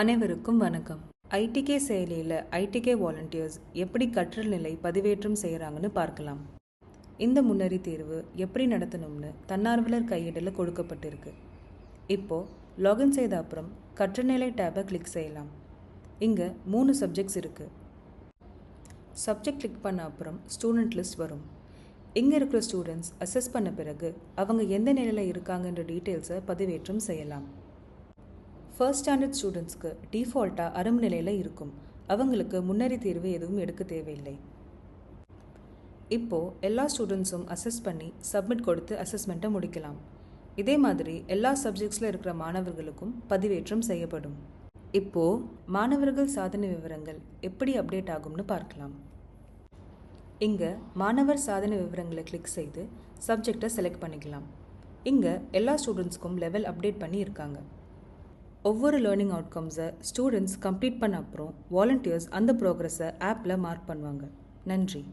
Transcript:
அனைவருக்கும் வணக்கம். ஐடிகே செயலியில் ஐடிகே வாலண்டியர்ஸ் எப்படி கற்றல் நிலை பதிவேற்றம் செய்கிறாங்கன்னு பார்க்கலாம். இந்த முன்னறி தேர்வு எப்படி நடத்தணும்னு தன்னார்வலர் கையேடில் கொடுக்கப்பட்டிருக்கு. இப்போது லாகின் செய்த அப்புறம் கற்றல் நிலை டேபை கிளிக் செய்யலாம். இங்கே மூணு சப்ஜெக்ட்ஸ் இருக்குது சப்ஜெக்ட் கிளிக் பண்ண அப்புறம் ஸ்டூடெண்ட் லிஸ்ட் வரும். இங்கே இருக்கிற ஸ்டூடெண்ட்ஸ் அசஸ் பண்ண பிறகு அவங்க எந்த நிலையில் இருக்காங்கன்ற டீட்டெயில்ஸை பதிவேற்றம் செய்யலாம். ஃபர்ஸ்ட் ஸ்டாண்டர்ட் ஸ்டூடெண்ட்ஸ்க்கு டிஃபால்ட்டாக அரும் நிலையில் இருக்கும். அவங்களுக்கு முன்னறி தேர்வு எதுவும் எடுக்க தேவையில்லை. இப்போது எல்லா ஸ்டூடெண்ட்ஸும் அசஸ் பண்ணி சப்மிட் கொடுத்து அசஸ்மெண்ட்டை முடிக்கலாம். இதே மாதிரி எல்லா சப்ஜெக்ட்ஸில் இருக்கிற மாணவர்களுக்கும் பதிவேற்றம் செய்யப்படும். இப்போது மாணவர்கள் சாதனை விவரங்கள் எப்படி அப்டேட் ஆகும்னு பார்க்கலாம். இங்கே மாணவர் சாதனை விவரங்களை கிளிக் செய்து சப்ஜெக்டை செலக்ட் பண்ணிக்கலாம். இங்கே எல்லா ஸ்டூடெண்ட்ஸ்க்கும் லெவல் அப்டேட் பண்ணி இருக்காங்க. ஒவ்வொரு லேர்னிங் அவுட்கம்ஸை ஸ்டூடெண்ட்ஸ் கம்ப்ளீட் பண்ண அப்புறம் வாலண்டியர்ஸ் அந்த ப்ரோக்ரஸை ஆப்பில் மார்க் பண்ணுவாங்க. நன்றி.